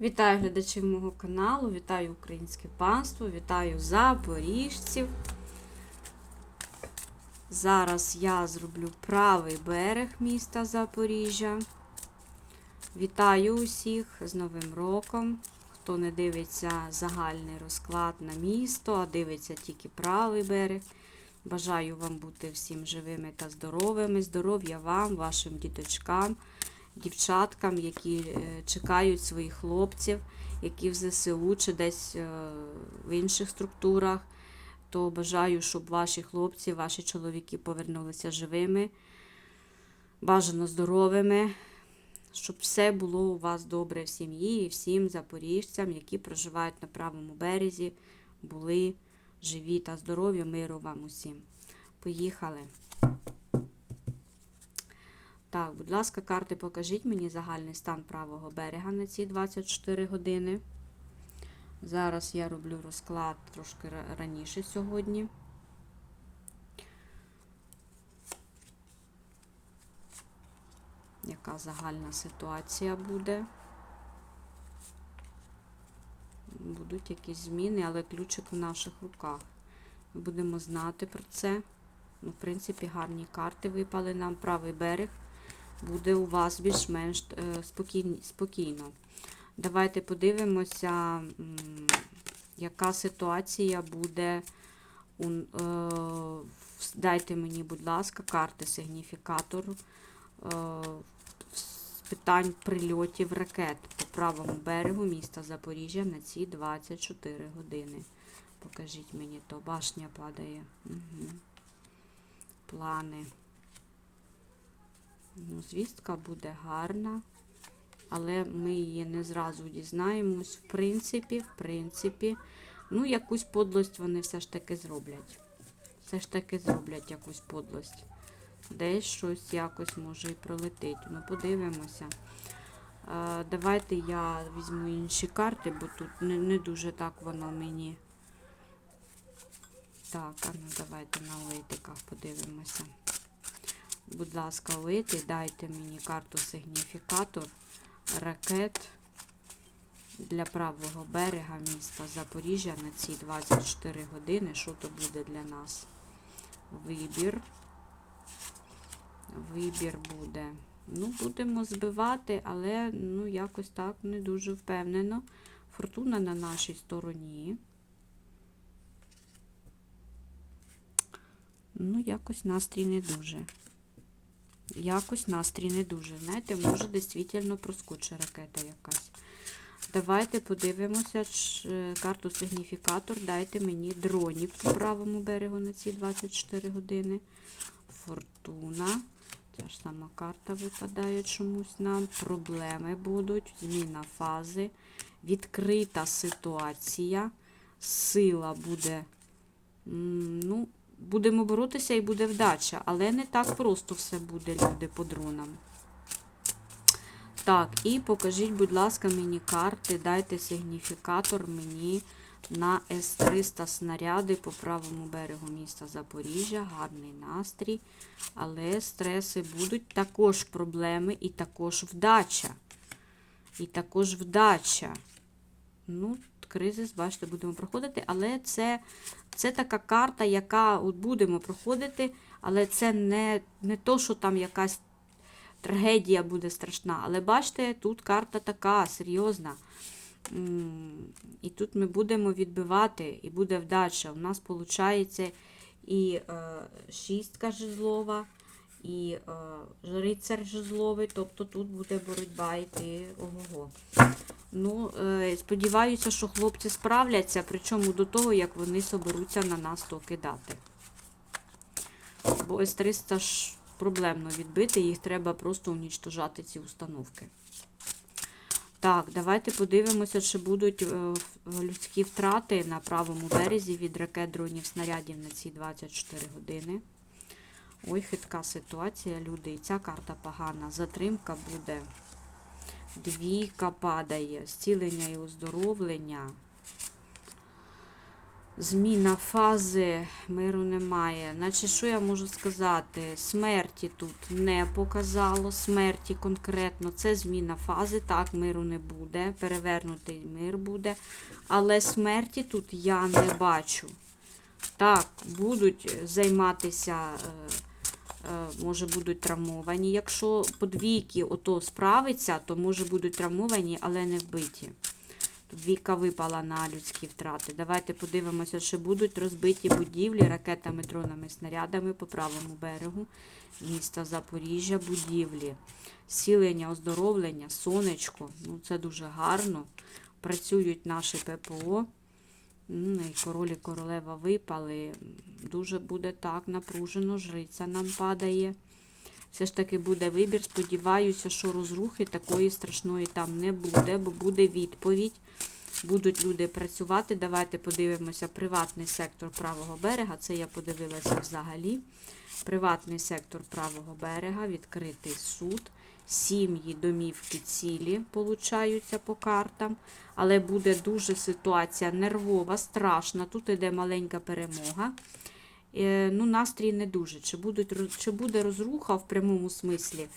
Вітаю глядачів мого каналу, вітаю українське панство, вітаю запоріжців. Зараз я зроблю правий берег міста Запоріжжя. Вітаю усіх з Новим роком. Хто не дивиться загальний розклад на місто, а дивиться тільки правий берег. Бажаю вам бути всім живими та здоровими. Здоров'я вам, вашим діточкам, дівчаткам, які е, чекають своїх хлопців, які в ЗСУ чи десь е, в інших структурах. То бажаю, щоб ваші хлопці, ваші чоловіки повернулися живими, бажано здоровими, щоб все було у вас добре в сім'ї і всім запоріжцям, які проживають на правому березі, були живі та здорові, миру вам усім. Поїхали. Так, будь ласка, карти, покажіть мені загальний стан правого берега на ці 24 години. Зараз я роблю розклад трошки раніше сьогодні. Яка загальна ситуація буде? Будуть якісь зміни, але ключик в наших руках. Будемо знати про це. Ну, в принципі, гарні карти випали нам. Правий берег буде у вас більш-менш е, спокійно. Давайте подивимося, яка ситуація буде. е, Дайте мені, будь ласка, карти сигніфікатору е, з питань прильотів ракет по правому берегу міста Запоріжжя на ці 24 години. Покажіть мені то. Башня падає. Угу. Плани. Ну, звістка буде гарна, але ми її не зразу дізнаємось. В принципі, в принципі, ну, якусь подлость вони все ж таки зроблять. Все ж таки зроблять якусь подлость. Десь щось якось може і пролетить. Ну, подивимося. Е, давайте я візьму інші карти, бо тут не, не дуже так воно мені. Так, а ну давайте на лейтиках подивимося. Будь ласка, лейти, дайте мені карту сигніфікатор ракет для правого берега міста Запоріжжя на ці 24 години. Що то буде для нас? Вибір. Вибір буде. Ну, будемо збивати, але ну, якось так не дуже впевнено. Фортуна на нашій стороні. Ну, якось настрій не дуже. Якось настрій не дуже. Знаєте, може дійсно проскочить ракета якась. Давайте подивимося ч- карту сигніфікатор. Дайте мені дронів по правому берегу на ці 24 години. Фортуна. Ця ж сама карта випадає чомусь нам. Проблеми будуть, зміна фази, відкрита ситуація, сила буде. Ну, будемо боротися і буде вдача, але не так просто все буде, люди, по дронам. Так, і покажіть, будь ласка, мені карти, дайте сигніфікатор мені на С-300 снаряди по правому берегу міста Запоріжжя. Гарний настрій. Але стреси будуть також проблеми і також вдача. І також вдача. Ну, кризис, бачите, будемо проходити, але це, це така карта, яка от будемо проходити, але це не, не то, що там якась трагедія буде страшна. Але бачите, тут карта така серйозна. І тут ми будемо відбивати, і буде вдача. У нас виходить і е, шістка жезлова, і е, жрицар жезловий, тобто тут буде боротьба йти ого-го. Ну, е, сподіваюся, що хлопці справляться, причому до того, як вони соберуться на нас то кидати. Бо С-300 ж проблемно відбити, їх треба просто унічтожати ці установки. Так, давайте подивимося, чи будуть е, людські втрати на правому березі від ракет дронів снарядів на ці 24 години. Ой, хитка ситуація, люди. І ця карта погана. Затримка буде. Двійка падає, зцілення і оздоровлення. Зміна фази миру немає. Значить, що я можу сказати? Смерті тут не показало, смерті конкретно. Це зміна фази. Так, миру не буде. Перевернутий мир буде. Але смерті тут я не бачу. Так, будуть займатися, е, може будуть травмовані. Якщо подвійки ото справиться, то може будуть травмовані, але не вбиті. Тут Двійка випала на людські втрати. Давайте подивимося, чи будуть розбиті будівлі ракетами, дронами, снарядами по правому берегу міста Запоріжжя, будівлі, сілення, оздоровлення, сонечко. Ну, це дуже гарно. Працюють наші ППО. М, І король і королева випали. Дуже буде так напружено, жриця нам падає. Все ж таки буде вибір. Сподіваюся, що розрухи такої страшної там не буде, бо буде відповідь. Будуть люди працювати. Давайте подивимося приватний сектор правого берега. Це я подивилася взагалі. Приватний сектор правого берега, відкритий суд. Сім'ї, домівки цілі получаються по картам. Але буде дуже ситуація нервова, страшна. Тут іде маленька перемога. Е, ну, настрій не дуже. Чи, будуть, чи буде розруха в прямому смислі,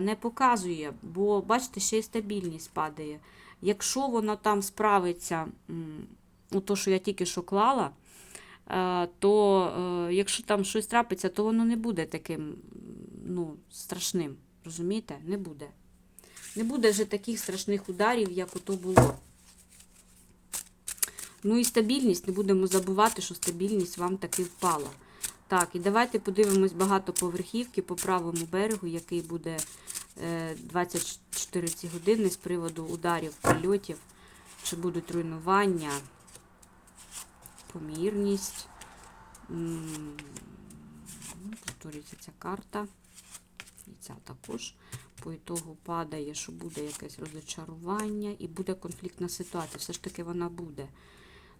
не показує, бо бачите, ще й стабільність падає. Якщо воно там справиться, у то, що я тільки що клала, е, то е, якщо там щось трапиться, то воно не буде таким ну, страшним. Розумієте? Не буде. Не буде вже таких страшних ударів, як ото було. Ну і стабільність, не будемо забувати, що стабільність вам таки впала. Так, і давайте подивимось багатоповерхівки по правому берегу, який буде е, 24 ці години з приводу ударів, прильотів, чи будуть руйнування, помірність. Повторюється ця карта. І ця також. По ітогу падає, що буде якесь розочарування і буде конфліктна ситуація. Все ж таки вона буде.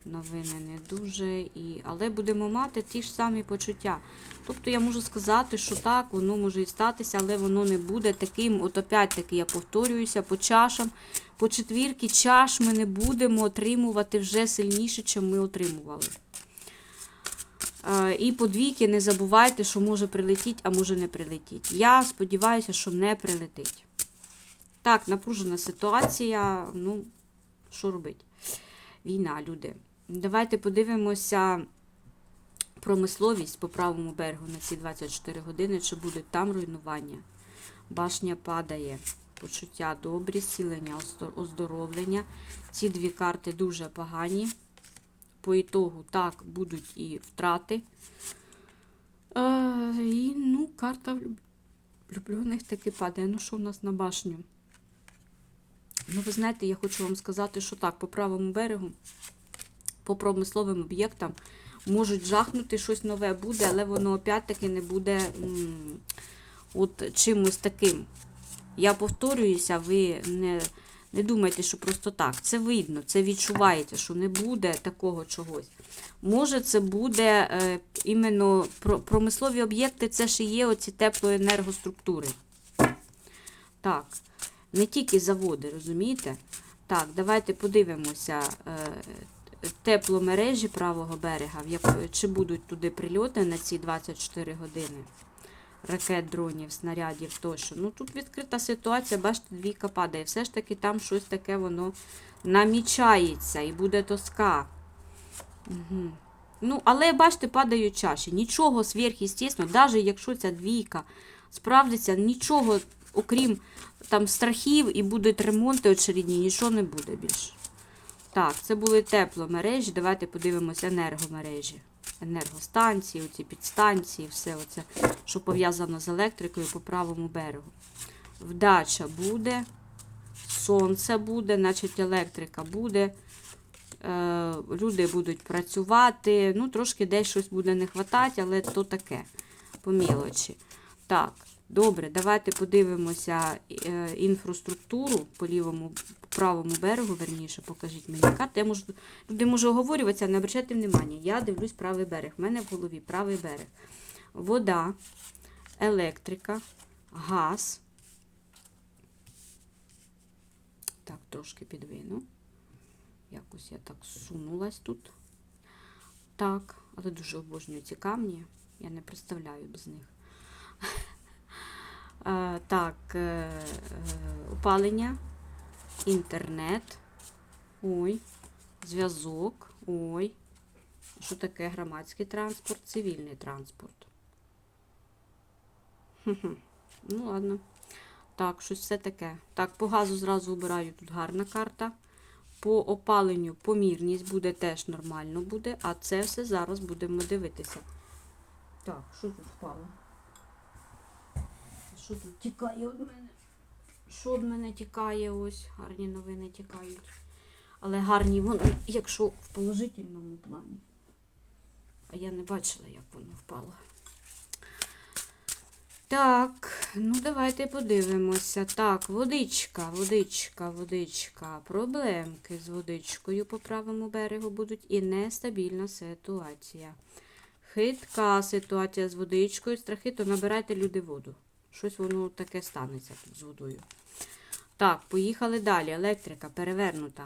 Новини не дуже, і... але будемо мати ті ж самі почуття. Тобто я можу сказати, що так, воно може і статися, але воно не буде таким. От опять-таки я повторююся, по чашам, по четвірки чаш ми не будемо отримувати вже сильніше, чим ми отримували. Е, І по двійки не забувайте, що може прилетіть, а може не прилетіть. Я сподіваюся, що не прилетить. Так, напружена ситуація. Ну, що робити? Війна, люди. Давайте подивимося промисловість по правому берегу на ці 24 години, чи будуть там руйнування. Башня падає. Почуття добрі, сілення, оздоровлення. Ці дві карти дуже погані. По ітогу так будуть і втрати. Е, і, ну, карта влюб- влюблених таки падає. Ну, що в нас на башню? Ну, ви знаєте, я хочу вам сказати, що так, по правому берегу, по промисловим об'єктам можуть жахнути щось нове буде, але воно опять-таки не буде м, от чимось таким. Я повторююся, ви не, не думайте, що просто так. Це видно, це відчуваєте, що не буде такого чогось. Може, це буде е, іменно промислові об'єкти, це і є оці теплоенергоструктури. Так, не тільки заводи, розумієте? Так, давайте подивимося е, тепломережі правого берега, в як, чи будуть туди прильоти на ці 24 години. Ракет, дронів, снарядів тощо. Ну тут відкрита ситуація, бачите, двійка падає. Все ж таки там щось таке воно намічається і буде тоска. Угу. Ну, але бачите, падають чаші. Нічого сверхъестественного, навіть якщо ця двійка справдиться, нічого, окрім там страхів і будуть ремонти очередні, нічого не буде більше. Так, це були тепломережі. Давайте подивимося енергомережі. Енергостанції, оці підстанції, все оце, що пов'язано з електрикою по правому берегу. Вдача буде, сонце буде, значить електрика буде. Е, люди будуть працювати. Ну, трошки десь щось буде не вистачати, але то таке, по мілочі. Так, добре, давайте подивимося е, інфраструктуру по лівому, по правому берегу, верніше, покажіть мені карти. Я можу, люди можу оговорюватися, не обращайте внимання. Я дивлюсь правий берег. У мене в голові правий берег. Вода, електрика, газ. Так, трошки підвину. Якось я так сунулась тут. Так, але дуже обожнюю ці камні. Я не представляю без них. Е, Так, е, е, опалення, інтернет. Ой, зв'язок. Ой. Що таке громадський транспорт, цивільний транспорт. Ну, ладно. Так, щось все таке. Так, по газу зразу обираю тут гарна карта. По опаленню помірність буде теж нормально буде, а це все зараз будемо дивитися. Так, що тут впало? Що тут тікає від мене? Що від мене тікає? Ось гарні новини тікають. Але гарні вони, якщо в положительному плані. А я не бачила, як воно впало. Так, ну давайте подивимося. Так, водичка, водичка, водичка. Проблемки з водичкою по правому берегу будуть і нестабільна ситуація. Хитка ситуація з водичкою, страхи, то набирайте люди воду. Щось воно таке станеться тут з водою. Так, поїхали далі. Електрика перевернута.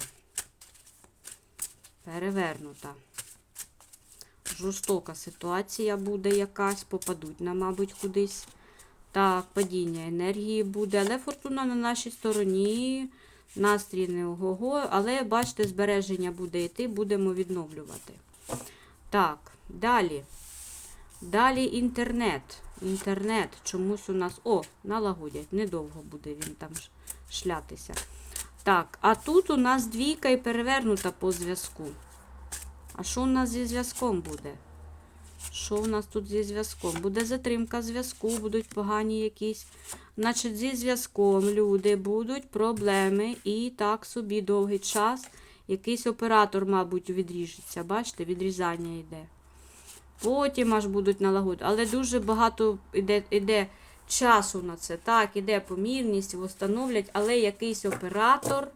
Перевернута. Жорстока ситуація буде якась, попадуть на, мабуть, кудись. Так, падіння енергії буде, але фортуна на нашій стороні. Настрій не ого-го, але бачите, збереження буде йти, будемо відновлювати. Так, далі. Далі інтернет. Інтернет чомусь у нас. О, налагодять. Недовго буде він там шлятися. Так, а тут у нас двійка і перевернута по зв'язку. А що у нас зі зв'язком буде? Що у нас тут зі зв'язком? Буде затримка зв'язку, будуть погані якісь. Значить, зі зв'язком люди будуть проблеми і так собі довгий час. Якийсь оператор, мабуть, відріжеться. Бачите, відрізання йде. Потім аж будуть налагодити. Але дуже багато йде, йде часу на це. Так, іде помірність, встановлять, але якийсь оператор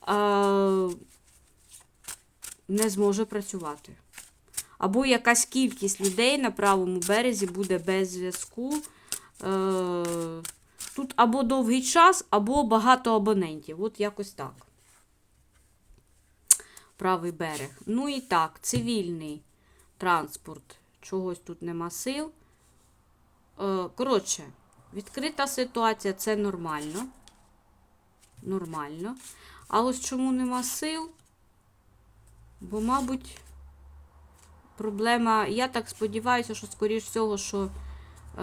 а, не зможе працювати. Або якась кількість людей на правому березі буде без зв'язку. Е, Тут або довгий час, або багато абонентів. От якось так. Правий берег. Ну і так, цивільний транспорт. Чогось тут нема сил. Е, Коротше, відкрита ситуація це нормально. Нормально. А ось чому нема сил? Бо, мабуть, проблема. Я так сподіваюся, що, скоріш всього, що. Е,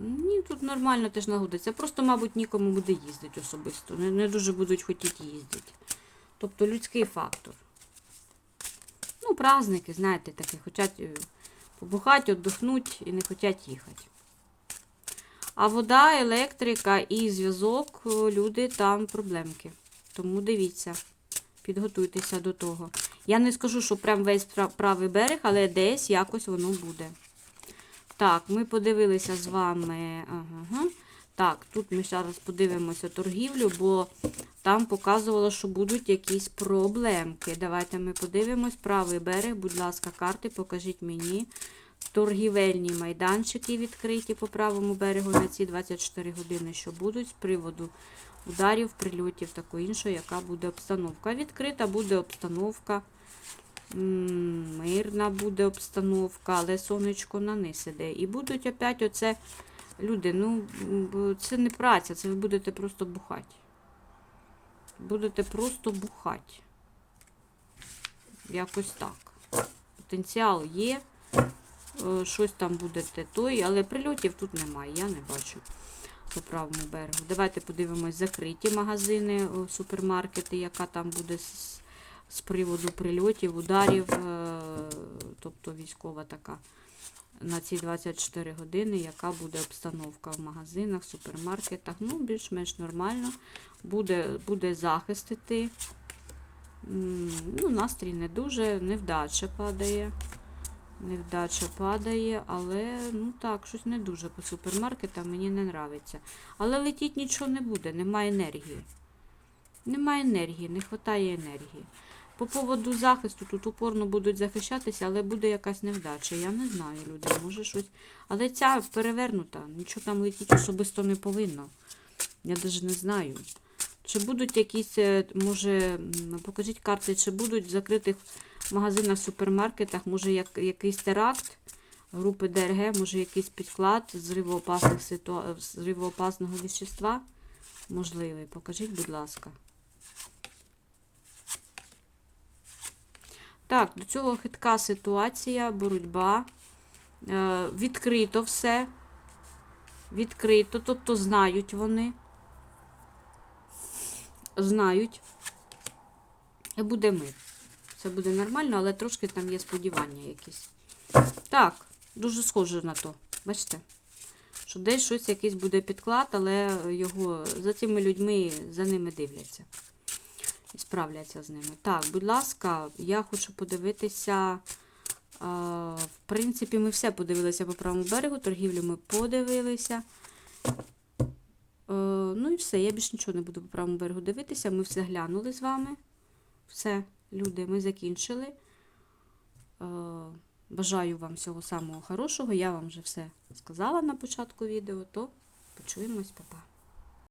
ні, тут нормально теж нагодиться. Просто, мабуть, нікому буде їздити особисто. Не, не дуже будуть хотіти їздити. Тобто людський фактор. Ну, праздники, знаєте, такі, хочуть е, побухати, віддохнути і не хочуть їхати. А вода, електрика і зв'язок, е, люди там проблемки. Тому дивіться, підготуйтеся до того. Я не скажу, що прям весь правий берег, але десь якось воно буде. Так, ми подивилися з вами. Ага. Так, тут ми зараз подивимося торгівлю, бо там показувало, що будуть якісь проблемки. Давайте ми подивимось. Правий берег, будь ласка, карти, покажіть мені. Торгівельні майданчики відкриті по правому берегу на ці 24 години, що будуть з приводу ударів, прильотів, такої іншої, яка буде обстановка. Відкрита буде обстановка. Мирна буде обстановка, але сонечко на низ іде. І будуть опять оце люди, ну, це не праця, це ви будете просто бухати. Будете просто бухати. Якось так. Потенціал є. Е, Щось там будете той, але прильотів тут немає, я не бачу по правому берегу. Давайте подивимось закриті магазини, о, супермаркети, яка там буде з, з приводу прильотів, ударів, е, тобто військова така. На ці 24 години, яка буде обстановка в магазинах, супермаркетах. Ну, більш-менш нормально. Буде, буде захист іти. М, Ну, настрій не дуже, невдача падає. Невдача падає, але ну так, щось не дуже по супермаркетам мені не нравиться. Але летіть нічого не буде, немає енергії. Немає енергії, не вистачає енергії. По поводу захисту тут упорно будуть захищатися, але буде якась невдача. Я не знаю, люди, може щось. Але ця перевернута, нічого там летіти особисто не повинно. Я навіть не знаю. Чи будуть якісь, е, може, покажіть карти, чи будуть в закритих магазинах, супермаркетах, може як, якийсь теракт групи ДРГ, може якийсь підклад ситуа... зривоопасного віщества можливий. Покажіть, будь ласка. Так, до цього хитка ситуація, боротьба. Е, відкрито все. Відкрито, тобто знають вони. Знають. Буде мир. Все буде нормально, але трошки там є сподівання якісь. Так, дуже схоже на то. Бачите? Що десь щось якийсь буде підклад, але його за цими людьми за ними дивляться. Справляться з ними. Так, будь ласка, я хочу подивитися. а, В принципі, ми все подивилися по правому берегу, торгівлю ми подивилися. Е, Ну і все, я більше нічого не буду по правому берегу дивитися. Ми все глянули з вами. Все, люди, ми закінчили. Е, Бажаю вам всього самого хорошого. Я вам вже все сказала на початку відео, то почуємось, па-па.